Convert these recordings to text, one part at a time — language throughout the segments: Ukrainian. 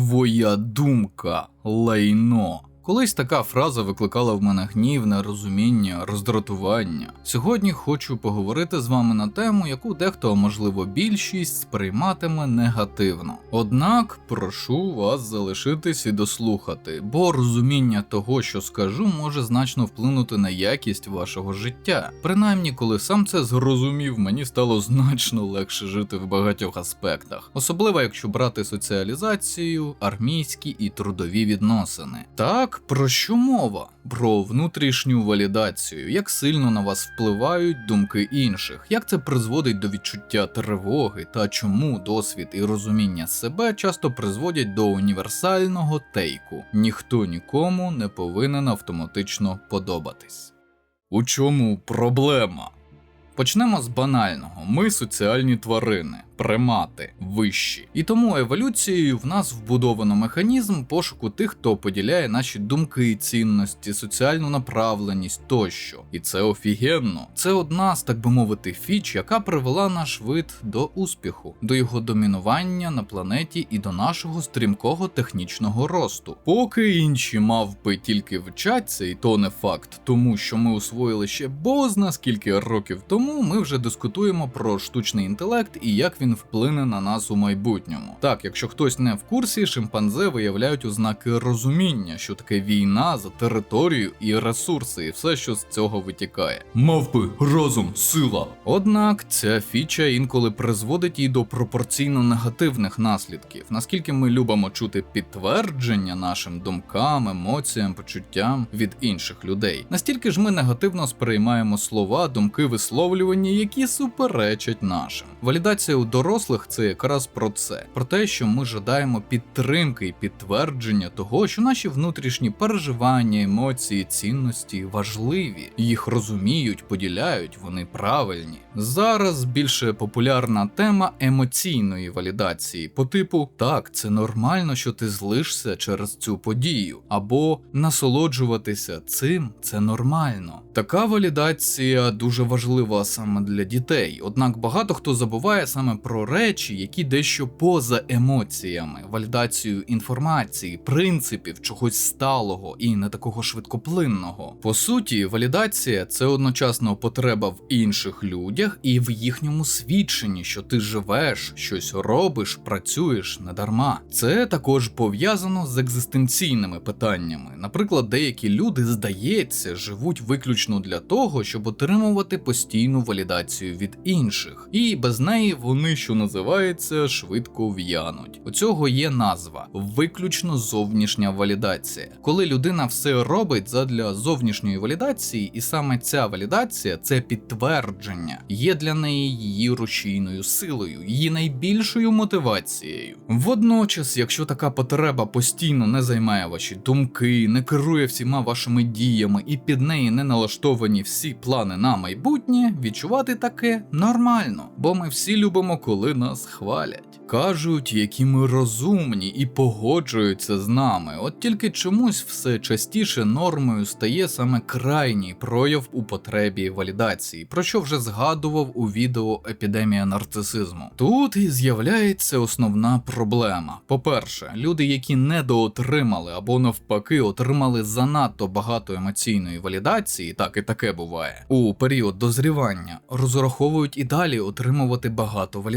Твоя думка лайно. Колись така фраза викликала в мене гнів, нерозуміння, роздратування. Сьогодні хочу поговорити з вами на тему, яку дехто, можливо більшість, сприйматиме негативно. Однак прошу вас залишитись і дослухати, бо розуміння того, що скажу, може значно вплинути на якість вашого життя. Принаймні, коли сам це зрозумів, мені стало значно легше жити в багатьох аспектах, особливо якщо брати соціалізацію, армійські і трудові відносини. Так, про що мова? Про внутрішню валідацію, як сильно на вас впливають думки інших, як це призводить до відчуття тривоги та чому досвід і розуміння себе часто призводять до універсального тейку. Ніхто нікому не повинен автоматично подобатись. У чому проблема? Почнемо з банального: ми соціальні тварини, примати, вищі. І тому еволюцією в нас вбудовано механізм пошуку тих, хто поділяє наші думки, цінності, соціальну направленість тощо. І це офігенно. Це одна з, так би мовити, фіч, яка привела наш вид до успіху, до його домінування на планеті і до нашого стрімкого технічного росту. Поки інші мавпи тільки вчаться, і то не факт, тому що ми усвоїли ще бозна скільки років тому, ми вже дискутуємо про штучний інтелект і як він вплине на нас у майбутньому. Так, якщо хтось не в курсі, шимпанзе виявляють ознаки розуміння, що таке війна за територію і ресурси, і все, що з цього витікає. Мавпи, розум, сила. Однак ця фіча інколи призводить і до пропорційно негативних наслідків. Наскільки ми любимо чути підтвердження нашим думкам, емоціям, почуттям від інших людей, настільки ж ми негативно сприймаємо слова, думки, висловлювання, які суперечать нашим. Валідація у дорослих це якраз про це, про те, що ми жадаємо підтримки і підтвердження того, що наші внутрішні переживання, емоції, цінності важливі, їх розуміють, поділяють, вони правильні. Зараз більше популярна тема емоційної валідації, по типу так, це нормально, що ти злишся через цю подію, або насолоджуватися цим це нормально. Така валідація дуже важлива саме для дітей, однак багато хто забуває саме про речі, які дещо поза емоціями, валідацію інформації, принципів, чогось сталого і не такого швидкоплинного. По суті, валідація це одночасно потреба в інших людях і в їхньому свідченні, що ти живеш, щось робиш, працюєш не дарма. Це також пов'язано з екзистенційними питаннями. Наприклад, деякі люди, здається, живуть виключно для того, щоб отримувати постійну валідацію від інших, і без неї вони, що називається, швидко в'януть. У цього є назва виключно зовнішня валідація. Коли людина все робить задля зовнішньої валідації, і саме ця валідація це підтвердження, є для неї її рушійною силою, її найбільшою мотивацією. Водночас, якщо така потреба постійно не займає ваші думки, не керує всіма вашими діями і під неї не налаштовані всі плани на майбутнє, відчувати таке нормально, бо ми всі любимо, коли нас хвалять. Кажуть, які ми розумні і погоджуються з нами, от тільки чомусь все частіше нормою стає саме крайній прояв у потребі валідації, про що вже згадував у відео епідемія нарцисизму. Тут і з'являється основна проблема. По-перше, люди, які недоотримали або навпаки отримали занадто багато емоційної валідації, так і таке буває, у період дозрівання, розраховують і далі отримувати багато валідації,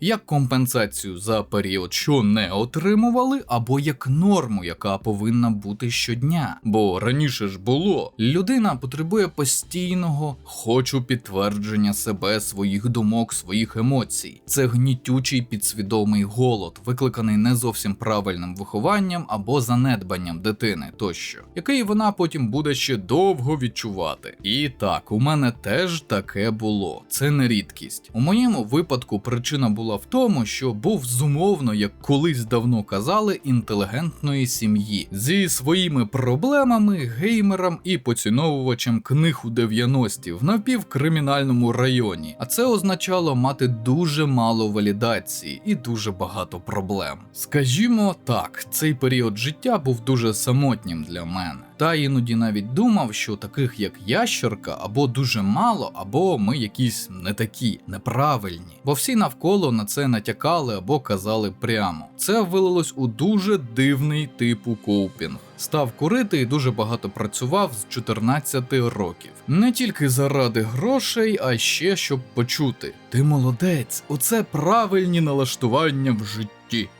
як компенсацію за період, що не отримували, або як норму, яка повинна бути щодня. Бо раніше ж було, людина потребує постійного хочу підтвердження себе, своїх думок, своїх емоцій. Це гнітючий підсвідомий голод, викликаний не зовсім правильним вихованням або занедбанням дитини тощо, який вона потім буде ще довго відчувати. І так, у мене теж таке було. Це не рідкість. У моєму випадку причина була в тому, що був зумовно, як колись давно казали, інтелігентної сім'ї зі своїми проблемами, геймером і поціновувачем книг у 90-ті в напівкримінальному районі. А це означало мати дуже мало валідації і дуже багато проблем. Скажімо так, цей період життя був дуже самотнім для мене. Та іноді навіть думав, що таких як ящерка або дуже мало, або ми якісь не такі, неправильні. Бо всі навколо на це натякали або казали прямо. Це вилилось у дуже дивний типу коупінг. Став курити і дуже багато працював з 14 років. Не тільки заради грошей, а ще щоб почути: ти молодець, оце правильні налаштування в житті.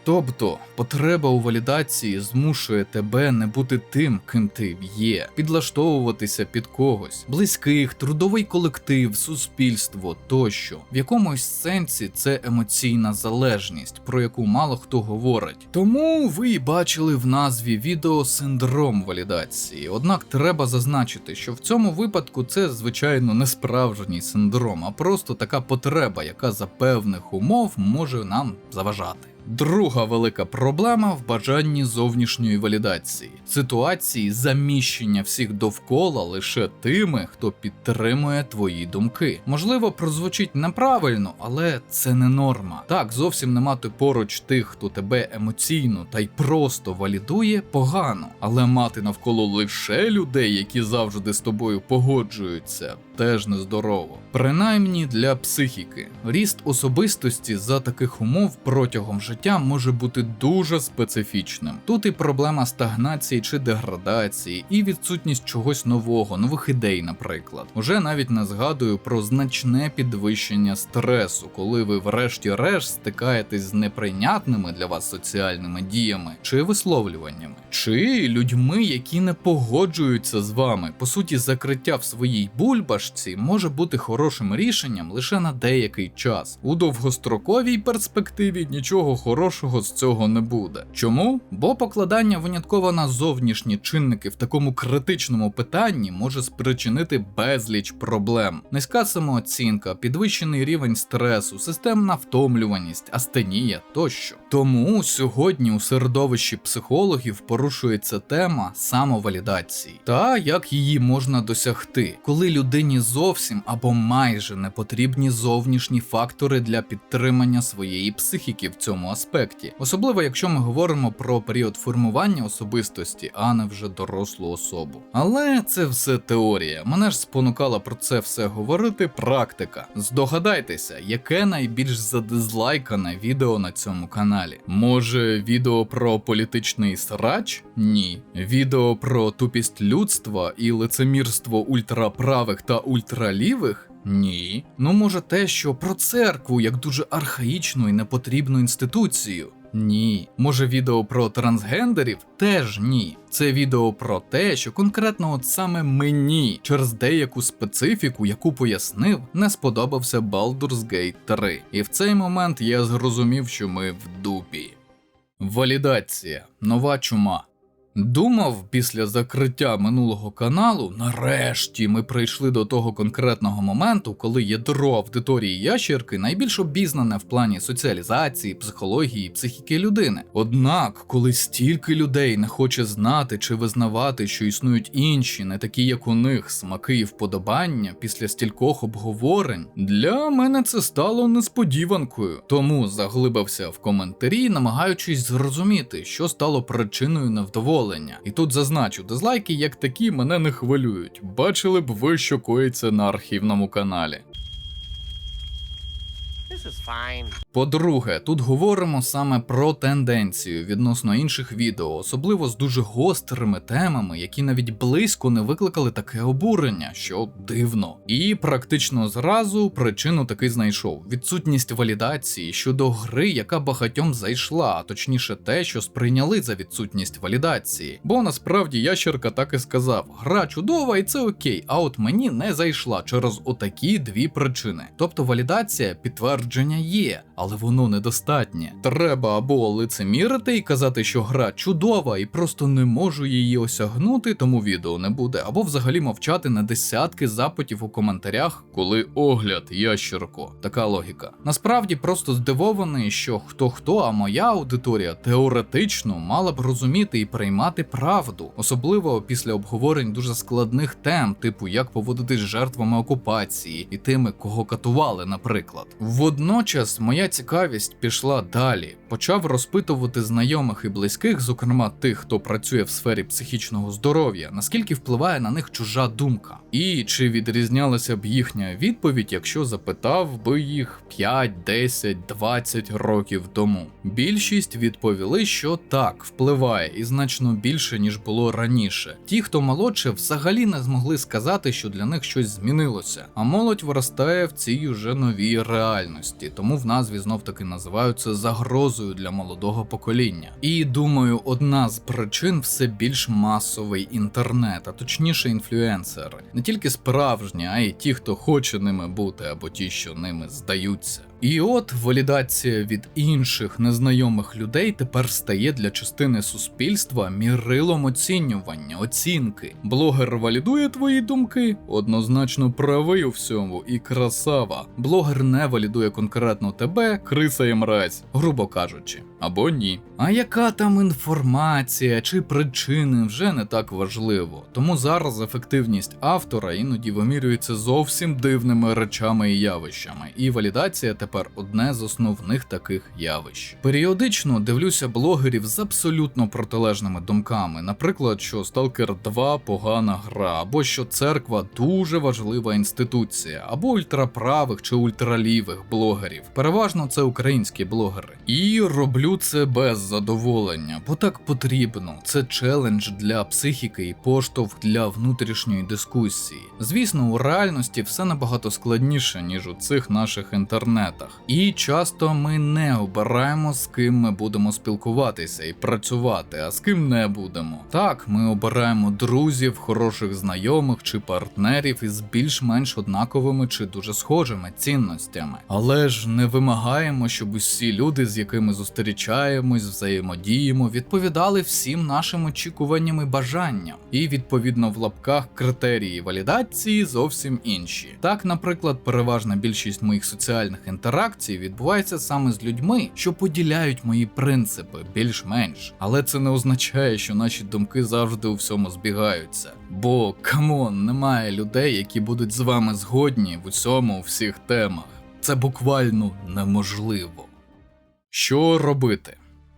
Тобто, потреба у валідації змушує тебе не бути тим, ким ти є, підлаштовуватися під когось, близьких, трудовий колектив, суспільство тощо. В якомусь сенсі це емоційна залежність, про яку мало хто говорить. Тому ви бачили в назві відео синдром валідації. Однак треба зазначити, що в цьому випадку це звичайно не справжній синдром, а просто така потреба, яка за певних умов може нам заважати. Друга велика проблема в бажанні зовнішньої валідації, ситуації заміщення всіх довкола лише тими, хто підтримує твої думки. Можливо, прозвучить неправильно, але це не норма. Так, зовсім не мати поруч тих, хто тебе емоційно та й просто валідує, погано, але мати навколо лише людей, які завжди з тобою погоджуються, теж нездорово. Принаймні для психіки. Ріст особистості за таких умов протягом життя може бути дуже специфічним. Тут і проблема стагнації чи деградації, і відсутність чогось нового, нових ідей, наприклад. Уже навіть не згадую про значне підвищення стресу, коли ви врешті-решт стикаєтесь з неприйнятними для вас соціальними діями чи висловлюваннями, чи людьми, які не погоджуються з вами. По суті, закриття в своїй бульбашці може бути хорошим рішенням лише на деякий час. У довгостроковій перспективі нічого хорошого з цього не буде. Чому? Бо покладання винятково на зовнішні чинники в такому критичному питанні може спричинити безліч проблем: низька самооцінка, підвищений рівень стресу, системна втомлюваність, астенія тощо. Тому сьогодні у середовищі психологів порушується тема самовалідації та як її можна досягти, коли людині зовсім або майже не потрібні зовнішні фактори для підтримання своєї психіки в цьому аспекті, особливо якщо ми говоримо про період формування особистості, а не вже дорослу особу. Але це все теорія. Мене ж спонукала про це все говорити практика. Здогадайтеся, яке найбільш задизлайкане відео на цьому каналі. Може, відео про політичний срач? Ні. Відео про тупість людства і лицемірство ультраправих та ультралівих? Ні. Ну може те, що про церкву як дуже архаїчну і непотрібну інституцію. Ні. Може відео про трансгендерів? Теж ні. Це відео про те, що конкретно от саме мені через деяку специфіку, яку пояснив, не сподобався Baldur's Gate 3. І в цей момент я зрозумів, що ми в дупі. Валідація. Нова чума. Думав, після закриття минулого каналу, нарешті ми прийшли до того конкретного моменту, коли ядро аудиторії ящерки найбільш обізнане в плані соціалізації, психології, психіки людини. Однак, коли стільки людей не хоче знати чи визнавати, що існують інші, не такі, як у них, смаки і вподобання після стількох обговорень, для мене це стало несподіванкою. Тому заглибився в коментарі, намагаючись зрозуміти, що стало причиною невдоволення. І тут зазначу, дизлайки як такі мене не хвилюють. Бачили б ви, що коїться на архівному каналі. This is fine. По-друге, тут говоримо саме про тенденцію відносно інших відео, особливо з дуже гострими темами, які навіть близько не викликали таке обурення, що дивно. І практично зразу причину таки знайшов: відсутність валідації щодо гри, яка багатьом зайшла, а точніше те, що сприйняли за відсутність валідації. Бо насправді ящерка так і сказав: гра чудова і це окей, а от мені не зайшла через отакі дві причини. Тобто валідація підтвердження є, але воно недостатнє. Треба або лицемірити і казати, що гра чудова і просто не можу її осягнути, тому відео не буде, або взагалі мовчати на десятки запитів у коментарях, коли огляд ящерко. Така логіка. Насправді просто здивований, що хто хто, а моя аудиторія теоретично мала б розуміти і приймати правду, особливо після обговорень дуже складних тем, типу як поводитись з жертвами окупації і тими, кого катували, наприклад. В Водночас моя цікавість пішла далі. Почав розпитувати знайомих і близьких, зокрема тих, хто працює в сфері психічного здоров'я, наскільки впливає на них чужа думка, і чи відрізнялася б їхня відповідь, якщо запитав би їх 5, 10, 20 років тому. Більшість відповіли, що так впливає, і значно більше ніж було раніше. Ті, хто молодше, взагалі не змогли сказати, що для них щось змінилося. А молодь виростає в цій уже новій реальності, тому в назві знов таки називають це загрозою для молодого покоління. І думаю, одна з причин все більш масовий інтернет, а точніше інфлюенсери, не тільки справжні, а й ті, хто хоче ними бути, або ті, що ними здаються. І от валідація від інших незнайомих людей тепер стає для частини суспільства мірилом оцінювання, оцінки. Блогер валідує твої думки, однозначно правий у всьому і красава. Блогер не валідує конкретно тебе, криса і мразь, грубо кажучи. Або ні. А яка там інформація чи причини вже не так важливо. Тому зараз ефективність автора іноді вимірюється зовсім дивними речами і явищами, і валідація тепер одне з основних таких явищ. Періодично дивлюся блогерів з абсолютно протилежними думками, наприклад, що Stalker 2 погана гра, або що церква дуже важлива інституція, або ультраправих чи ультралівих блогерів. Переважно це українські блогери. І роблю це без задоволення, бо так потрібно. Це челендж для психіки і поштовх для внутрішньої дискусії. Звісно, у реальності все набагато складніше, ніж у цих наших інтернетах. І часто ми не обираємо, з ким ми будемо спілкуватися і працювати, а з ким не будемо. Так, ми обираємо друзів, хороших знайомих чи партнерів із більш-менш однаковими чи дуже схожими цінностями. Але ж не вимагаємо, щоб усі люди, з якими зустрічаємось, взаємодіємо, відповідали всім нашим очікуванням і бажанням. І відповідно в лапках критерії валідації зовсім інші. Так, наприклад, переважна більшість моїх соціальних інтеракцій відбувається саме з людьми, що поділяють мої принципи більш-менш. Але це не означає, що наші думки завжди у всьому збігаються. Бо камон, немає людей, які будуть з вами згодні в усьому у всіх темах. Це буквально неможливо. Що робити?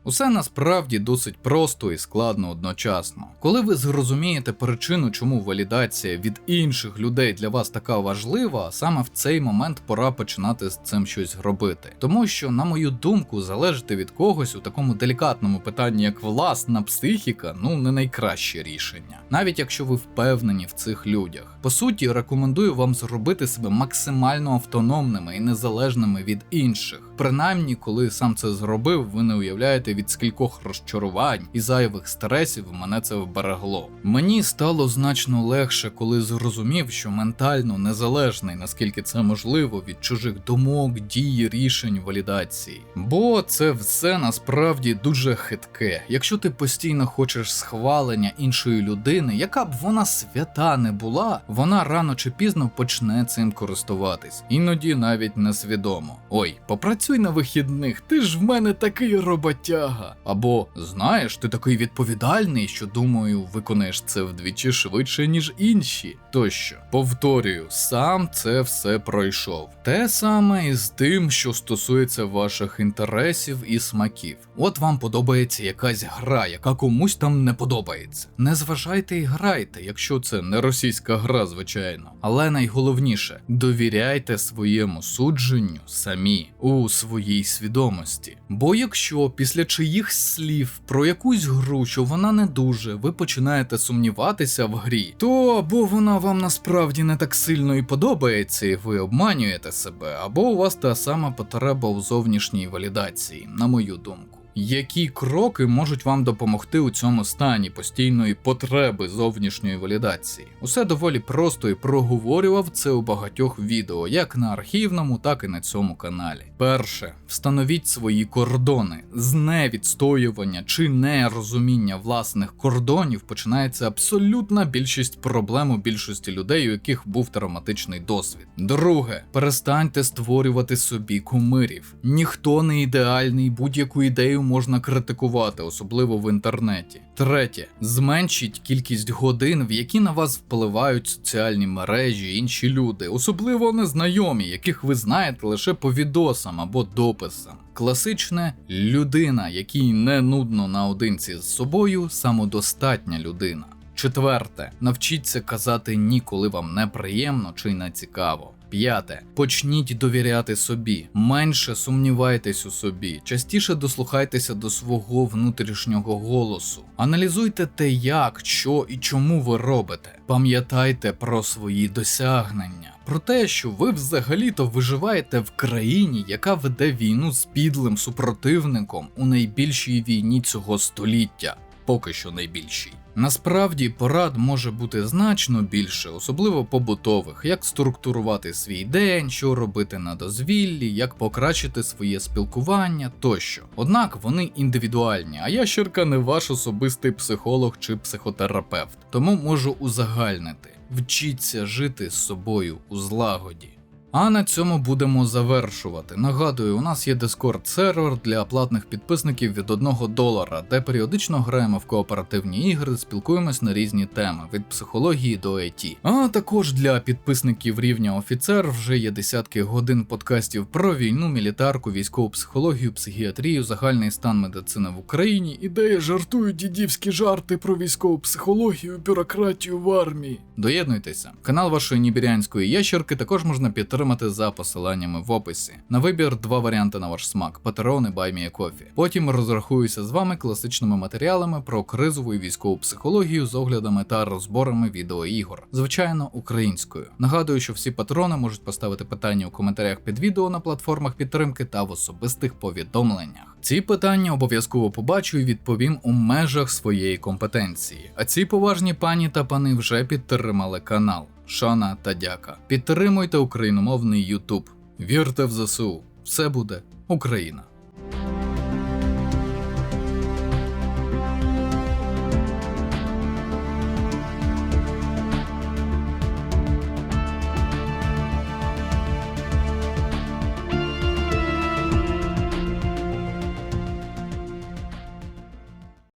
Усе насправді досить просто і складно одночасно. Коли ви зрозумієте причину, чому валідація від інших людей для вас така важлива, саме в цей момент пора починати з цим щось робити. Тому що, на мою думку, залежати від когось у такому делікатному питанні, як власна психіка, ну не найкраще рішення, навіть якщо ви впевнені в цих людях. По суті, рекомендую вам зробити себе максимально автономними і незалежними від інших. Принаймні, коли сам це зробив, ви не уявляєте від скількох розчарувань і зайвих стресів мене це вберегло. Мені стало значно легше, коли зрозумів, що ментально незалежний, наскільки це можливо, від чужих думок, дій, рішень, валідації. Бо це все насправді дуже хитке. Якщо ти постійно хочеш схвалення іншої людини, яка б вона свята не була, вона рано чи пізно почне цим користуватись, іноді навіть несвідомо. Ой, попрацюй на вихідних, ти ж в мене такий роботяга. Або знаєш, ти такий відповідальний, що думаю, виконаєш це вдвічі швидше, ніж інші. Тощо, повторюю, сам це все пройшов. Те саме і з тим, що стосується ваших інтересів і смаків. От вам подобається якась гра, яка комусь там не подобається. Не зважайте і грайте, якщо це не російська гра, звичайно. Але найголовніше довіряйте своєму судженню самі у своїй свідомості. Бо якщо після чиїхсь слів про якусь гру, що вона не дуже, ви починаєте сумніватися в грі, то або вона вам насправді не так сильно і подобається, і ви обманюєте себе, або у вас та сама потреба у зовнішній валідації, на мою думку. Які кроки можуть вам допомогти у цьому стані постійної потреби зовнішньої валідації? Усе доволі просто і проговорював це у багатьох відео, як на архівному, так і на цьому каналі. Перше, встановіть свої кордони. З невідстоювання чи нерозуміння власних кордонів починається абсолютна більшість проблем у більшості людей, у яких був травматичний досвід. Друге, перестаньте створювати собі кумирів. Ніхто не ідеальний, будь-яку ідею можна критикувати, особливо в інтернеті. Третє, зменшіть кількість годин, в які на вас впливають соціальні мережі, інші люди, особливо незнайомі, яких ви знаєте лише по відосам або дописам. Класичне людина, якій не нудно наодинці з собою, самодостатня людина. Четверте, навчіться казати ні, коли вам неприємно чи не цікаво. П'яте. Почніть довіряти собі, менше сумнівайтесь у собі, частіше дослухайтеся до свого внутрішнього голосу. Аналізуйте те, як, що і чому ви робите. Пам'ятайте про свої досягнення, про те, що ви взагалі-то виживаєте в країні, яка веде війну з підлим супротивником у найбільшій війні цього століття, поки що найбільшій. Насправді порад може бути значно більше, особливо побутових, як структурувати свій день, що робити на дозвіллі, як покращити своє спілкування тощо. Однак вони індивідуальні, а ящерка не ваш особистий психолог чи психотерапевт, тому можу узагальнити: вчіться жити з собою у злагоді. А на цьому будемо завершувати. Нагадую, у нас є Discord сервер для платних підписників від 1 долара, де періодично граємо в кооперативні ігри, спілкуємось на різні теми від психології до IT. А також для підписників рівня офіцер вже є десятки годин подкастів про війну, мілітарку, військову психологію, психіатрію, загальний стан медицини в Україні, і де я жартую дідівські жарти про військову психологію, бюрократію в армії. Доєднуйтеся. Канал вашої нібірянської ящерки також можна підтримати за посиланнями в описі. На вибір два варіанти на ваш смак: Patreon і Buy Me Coffee. Потім розрахуюся з вами класичними матеріалами про кризову і військову психологію з оглядами та розборами відеоігор, звичайно, українською. Нагадую, що всі патрони можуть поставити питання у коментарях під відео на платформах підтримки та в особистих повідомленнях. Ці питання обов'язково побачу і відповім у межах своєї компетенції. А ці поважні пані та пани вже підтримали канал. Шана та дяка. Підтримуйте україномовний Ютуб. Вірте в ЗСУ. Все буде Україна.